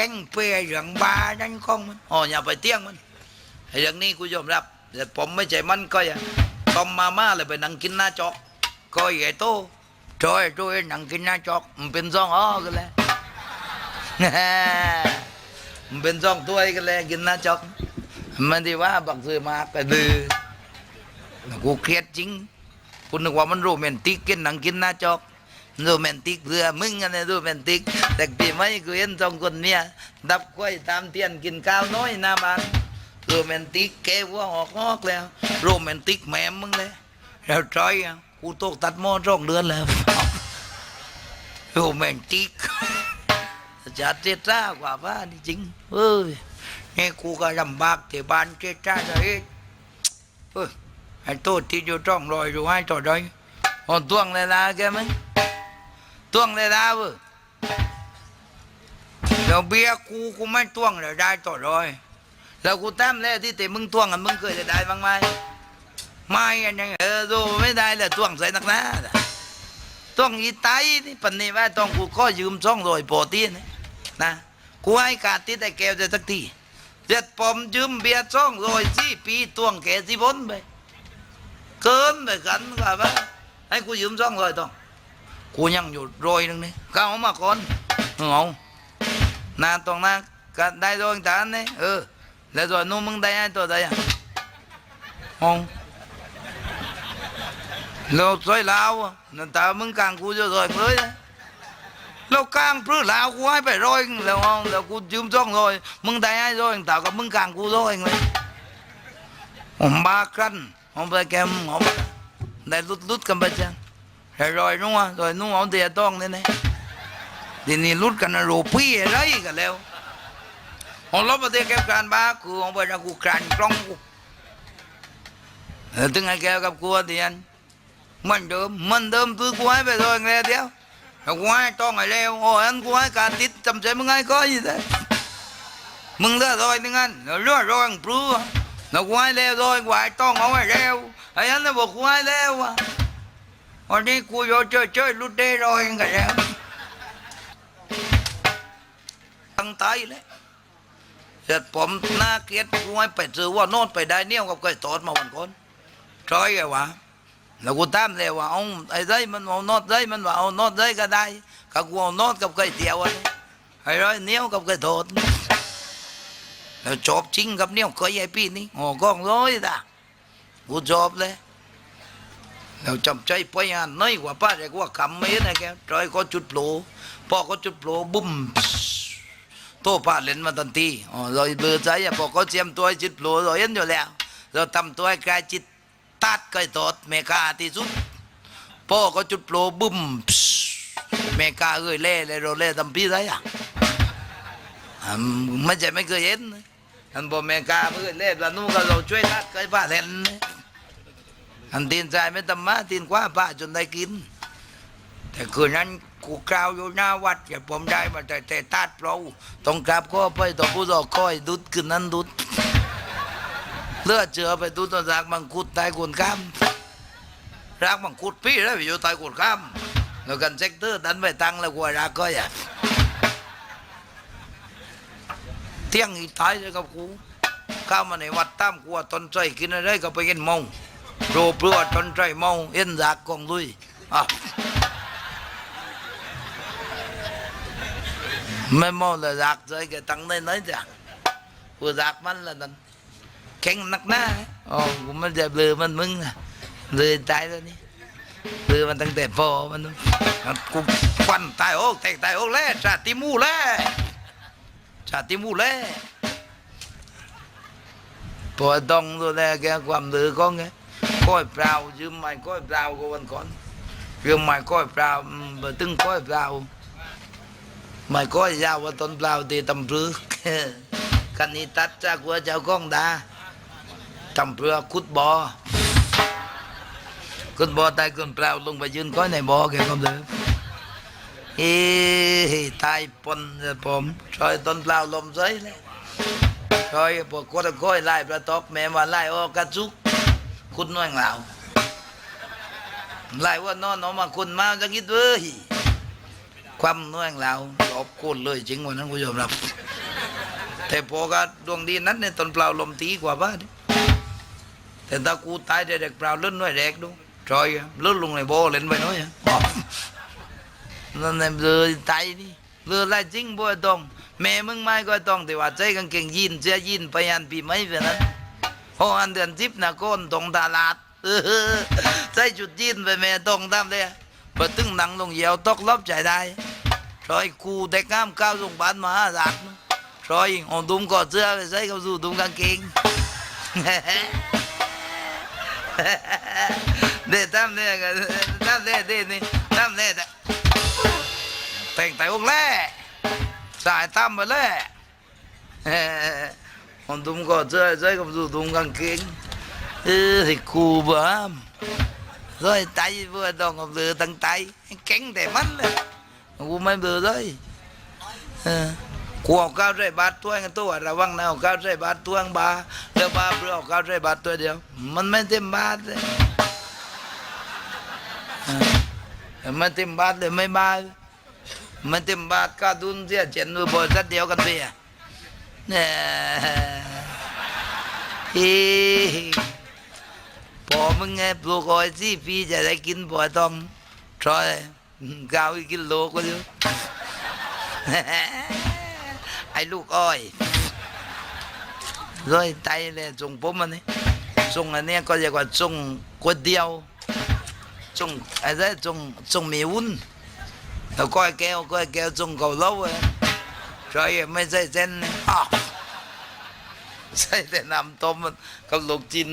แข่งเปรเรื่องบานั่นของมันอ๋ออย่าไปเตี้ยงมันเรื่องนี้กูยอมรับแต่ผมไม่ใช่มันก็อย่าต้มมาม่าเลยไปนั่งกินหน้าจอกก็ใหญ่โตจอยจอยนั่งกินหน้าจอกมันเป็นซองอ้อกันแล้วมันเป็นซองตัวกันแล้วกินหน้าจอกมันที่ว่าบักซื้อมากก็ดื้อกูเครียดจริงกูนึกว่ามันโรแมนติกกินหนังกินหน้าจอก โรแมนติกเรือมึงอะไรโรแมนติก แต่ปีไม่กูเห็นสองคนเนี่ยดับกล้วยตามเทียนกินข้าวน้อยหน้าบ้านโรแมนติกแกว่าออกออกแล้ว โรแมนติกแม่มึงเลยแล้วจอยกูตกตัดหม้อสองเดือนแล้วโรแมนติกจะเจ็ดจ้ากว่าบ้านจริงเอ้ยนี่กูก็ลำบากที่บ้านเจ็ดจ้าเลยเอ้ยไอ้โตที่อยู่จ้องรอยอยู่ให้ต่อได้อ๋อตวงเลยละแกมั้ง ตวงเลยละเว้ยเดี๋ยวเบียกูกูไม่ตวงเลยได้ต่อรอยแล้วกูแต้มแล้วที่แต่มึงตวงกันมึงเคยจะได้บ้างไหมไม่อันนี้เออดูไม่ได้เลยตวงใส่นักหน้าน่ะต้องอีไตนี่ปันนี้ว่าต้องกูก็ยืมช่องโรยโปรตีนนะกูให้กาดที่ได้แก้วจะสักทีเด็ดผมยืมเบียร์ช่องโรยสี่ปีตวงแก่ที่บนไปเกินไปกันกับว่าให้กูยืมช่องโรยต้อง กูยังอยู่โรยหนึ่งนี่ก้าวมาก่อนเอานาตรงนั้นก็ได้โดนฐานนี่เออแล้วตัวนู้นมึงได้ให้ตัวใดอะห้องเราซอยลาวนั่นตามึงกลางกูจะซอยเลยเรากลางพื้นลาวกูให้ไปร้อยแล้วเอาแล้วกูยืมจ้องร้อยมึงได้ให้ร้อยตากับมึงกลางกูร้อยเลยผมบ้ากันผมไปแกมผมได้ลุดลุดกันไปจัง ให้ร้อยนู้นร้อยนู้นเอาเดียต้องเนี่ยนะทีนี้ลุดกันนะโรปี้อะไรกันแล้วผมลบประเดี๋ยวแกการบ้ากูผมไปจะกูกลานกล้องกูถึงไอ้แกกับกูเดียนมันเดิมมันเดิมคือกูให้ไป rồi nghe theo rồi กูให้ต้องไอ้เลวโอ้ยอันกูให้การติดจำใจมึงให้ก็ยี่แต่มึงเลือก rồi นึงอันเลือก rồi อังปลื้อ rồi กูให้เลว rồi กูให้ต้องเอาไอ้เลวไอ้อันน่ะบอกกูให้เลวอะ วันนี้กูโยเจอเจอลุดเด้ rồi กันแล้วตั้งใจเลยเสร็จผมหน้าเกลียดกูให้ไปซื้อว่าโน่นไปได้เนี่ยกับไก่ตอดมาวันก่อนจอยไงวะแล้วกูตามเลยว่าเอาไอ้ไรมันเอาโนอดไรมันว่าเอาโนอดไรก็ได้ก็กูเอาโนอดกับไก่เตียวอะไอ้ไรเนี้ยวกับไก่โดดแล้วจบจริงกับเนี้ยวเคยไอ้พี่นี่โอ้กองร้อยตากูจบเลย แล้วจำใจไปอ่านน้อยกว่าป้าแต่กูว่าคำไม่นะแกจอยก็จุดโผล่พ่อก็จุดโผล่บุ้มโตป้าเล่นมาทันทีอ๋อเราเบื่อใจอะพ่อเขาเจียมตัวจุดโผล่เราเห็นอยู่แล้ว เราทำตัวให้กายจิตตัดก็ตอดเมกาที่สุดพ่อก็จุดโปรบึ้มเมกาเอ้ยเล่เลยเราเล่ทำพี่ไรอะไม่ใช่ไม่เคยเห็นนะอันบอกเมกาเอ้ยเล่แล้วนู่นก็เราช่วยตัดก็ป้าเห็นน อันตีนใจไม่ทำมาตีนกว่าป้าจนได้กิน แต่คืนนั้นกูกล่าวอยู่หน้าวัดอย่าผมได้มาแต่แต่ตัดเราต้องกลับก็ไปต่อผู้ต่อคอยดุดคืนนั้นดุดเลือดเจือไปดูต้นรากมังคุดตายกุนข้ามรากมังคุดพี่แล้วไปอยู่ตายกุนข้ามแล้วกันเซ็กเตอร์ดันไปตั้งแล้วกลัวรากก็อย่าเที่ยงอีตายเลยกับกูเข้ามาในวัดตั้มกลัวต้นใจกินอะไรก็ไปกินมา โรเปลือต้นใจเมาเอ็นรากกองลุยอะไม่เมาเลยรากใจก็ตั้งได้ไหนจ้ะกูรากมันละนั่นแข็งนักหน้าอ๋อกูมันจะเบลอมันมึงนะเบลอตายแล้วนี่เบลอมันตั้งแต่พอมันกูควันตายโอ้แตกตายโอ้แล้วชาติมูแล้วชาติมูแล้วพอต้องตัวแรกแกความเดือของ ก้อยเปล่ายืมไม้ก้อยเปล่าก็วันก่อนยืมไม้ก้อยเปล่าบตึงก้อยเปล่าไม้ก้อยยาวว่าต้นเปล่าตีตำปรือกันนี้ตัดจากหัวเจ้าก้องดาทำเพื่อขุดบ่อขุดบ่อตายคนเปล่าลงไปยืนก้อยในบ่อแกก็เลยเฮ้ตายปนผมช่วยต้นเปล่าลมใส่เลยช่วยพวกกดก้อยไล่ประตอกแม่มาไล่ออกกระจุก ขุดน้อยเหล่าไล่ว่านอนออกมาคุณมาจะคิดเว้ยความน้อยเราหลบโคนเลยจริงวันนั้นคุณยอมรับแต่พอก็ดวงดีนั้นเนี่ยตอนเปล่าลมตีกว่าบ้านแต่ถ้ากูตายเด็กเปล่าเล่นน้อยแรกดูจอยเล่นลงในโบเล่นไปน้อยนั่นเลยตายนี่เลยไล่จริงบ่ต้องแม่มึงไม่ก็ต้องแต่ว่าใจกางเกงยีนเสื้อยีนไปอันปีไม่เป็นนั้น พออันเดือนจิบนะก้นตรงตลาดใส่จุดยีนไปแม่ตรงตามเลยพอตึงหนังลงเหยียวตกลบใจได้รอยกูแต่ก้ามก้าวลงบ้านมาหลักรอยเ on ตุ้มกอดเสื้อไปใส่กับสู่ตุ้มกางเกงเด็ดตามเนี่ยกันตามเนี่ยเด็ดนี่ตามเนี่ยแต่งแต่วงแรกสายตั้มไปเลย còn tôm gọt rơi rơi còn dù tôm găng kính ừ, thì cù bấm rồi tay vừa đòn ngọc lừa tăng tay cánh để mắt này cù mấy vừa rồi à. กูเอาเก้าวใอยบาทตัวเงินตัวระวังแนวเอาก้าวใอยบาทตัวเองบาเดี๋ยวบาเปล่อกก้าวใอยบาทตัวเดียว มันไม่เต็มบาทเลยมันเต็มบาทเลยไม่บามันเต็มบาทก็ดุนเสียเจนดูบริษักเดียวกันเสีย เนี่ยเฮ้พอมึงไงปลูกอ้อยสี่ปีจะได้กินบ่อต้องทรอยกาวอีกกิโลก็อยู่ไอ้ลูกอ้อยร้อยไตเลยส่งผมมันนี่ส่งอันนี้ก็เรียกว่าส่งกวยเตี๋ยวส่งอะไรส่งส่งมีวุ้น Rồi coi keo, coi keo chung cầu ใช่แต่น้ำต้มกับลูกจิน